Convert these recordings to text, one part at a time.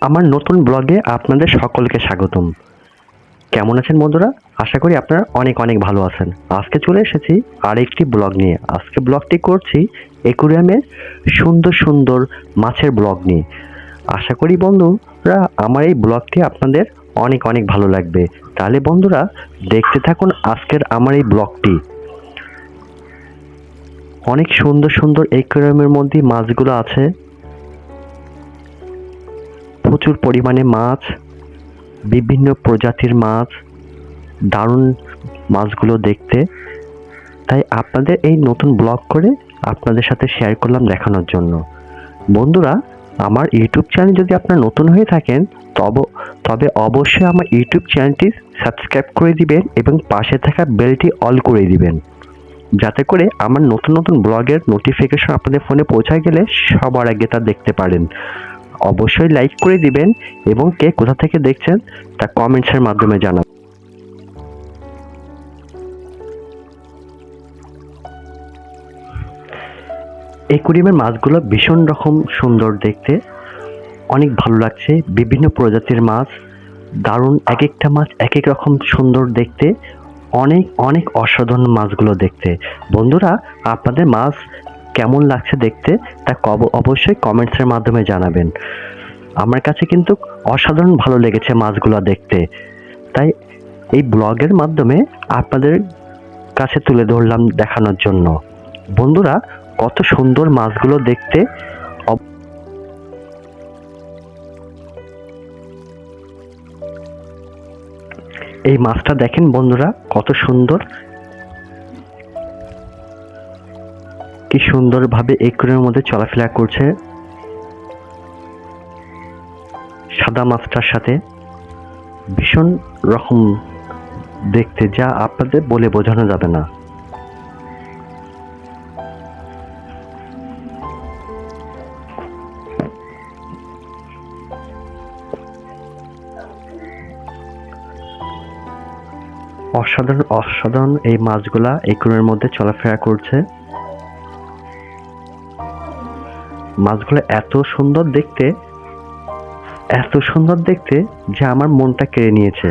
আমার নতুন ব্লগে আপনাদের সকলকে স্বাগতম। কেমন আছেন বন্ধুরা? আশা করি আপনারা অনেক অনেক ভালো আছেন। আজকে চলে এসেছি আরেকটি ব্লগ নিয়ে। আজকে ব্লগটি করছি একুরিয়ামের সুন্দর সুন্দর মাছের ব্লগ নিয়ে। আশা করি বন্ধুরা, আমার এই ব্লগটি আপনাদের অনেক অনেক ভালো লাগবে। তাহলে বন্ধুরা, দেখতে থাকুন আজকের আমার এই ব্লগটি। অনেক সুন্দর সুন্দর একুরিয়ামের মধ্যে মাছগুলো আছে। প্রচুর পরিমাণে মাছ, বিভিন্ন প্রজাতির মাছ, দারুণ মাছগুলো দেখতে। তাই আপনাদের এই নতুন ব্লগ করে আপনাদের সাথে শেয়ার করলাম দেখানোর জন্য। বন্ধুরা, আমার ইউটিউব চ্যানেল যদি আপনারা নতুন হয়ে থাকেন, তব তবে অবশ্যই আমার ইউটিউব চ্যানেলটি সাবস্ক্রাইব করে দিবেন এবং পাশে থাকা বেলটি অল করে দিবেন। যাতে করে আমার নতুন নতুন ব্লগের নোটিফিকেশন আপনাদের ফোনে পৌঁছায় গেলে সবার আগে তা দেখতে পারেন। অবশ্যই লাইক করে দিবেন এবং কে কোথা থেকে দেখছেন তা কমেন্টসের মাধ্যমে জানাবেন। একুরিয়ামের মাছগুলো ভীষণ রকম সুন্দর দেখতে, অনেক ভালো লাগছে, বিভিন্ন প্রজাতির মাছ, দারুণ এক একটা মাছ এক এক রকম সুন্দর দেখতে, অনেক অনেক অসাধারণ মাছগুলো দেখতে। বন্ধুরা, আপনাদের মাছ কেমন লাগছে দেখতে তা কব অবশ্যই কমেন্টসের মাধ্যমে জানাবেন। আমার কাছে কিন্তু অসাধারণ ভালো লেগেছে মাছগুলো দেখতে। তাই এই ব্লগের মাধ্যমে আপনাদের কাছে তুলে ধরলাম দেখানোর জন্য। বন্ধুরা, কত সুন্দর মাছগুলো দেখতে। এই মাছটা দেখেন বন্ধুরা, কত সুন্দর। কি সুন্দরভাবে একুরের মধ্যে চলাফেরা করছে। সাদা মাছটার সাথে ভীষণ রকম দেখতে, যা আপনাদের বলে বোঝানো যাবে না। অসাধারণ অসাধারণ এই মাছগুলা একুরের মধ্যে চলাফেরা করছে। মাছগুলো এত সুন্দর দেখতে, এত সুন্দর দেখতে যে আমার মনটা কেড়ে নিয়েছে।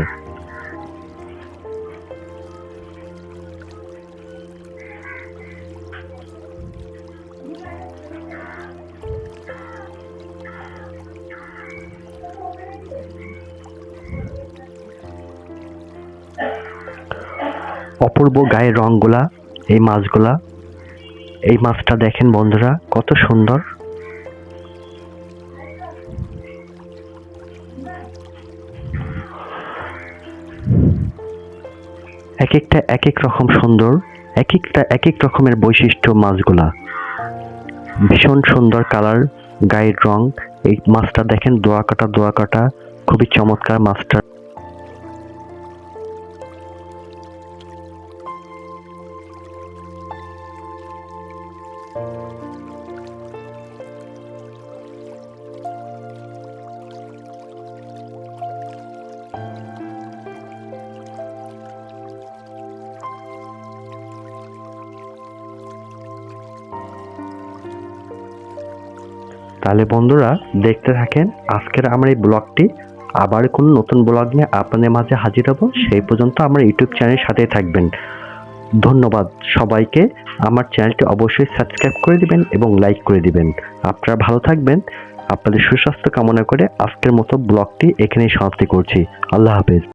অপূর্ব গায়ের রঙগুলা এই মাছগুলা, এই মাছটা দেখেন বন্ধুরা, কত সুন্দর। এক একটা এক এক রকম সুন্দর এক একটা এক এক রকমের বৈশিষ্ট্য মাছগুলা। ভীষণ সুন্দর কালার, গায়ের রং। এই মাছটা দেখেন, দোয়া কাটা দোয়া কাটা। খুবই চমৎকার মাছটা। তাহলে বন্ধুরা দেখতে থাকেন আজকের আমার এই ব্লগটি। আবার কোনো নতুন ব্লগ নিয়ে আপনাদের মাঝে হাজির হব। সেই পর্যন্ত আমার ইউটিউব চ্যানেলের সাথেই থাকবেন। ধন্যবাদ সবাইকে। আমার চ্যানেলটি অবশ্যই সাবস্ক্রাইব করে দিবেন এবং লাইক করে দিবেন। আপনারা ভালো থাকবেন। আপনাদের সুস্বাস্থ্য কামনা করে আজকের মতো ব্লগটি এখানেই সমাপ্তি করছি। আল্লাহ হাফেজ।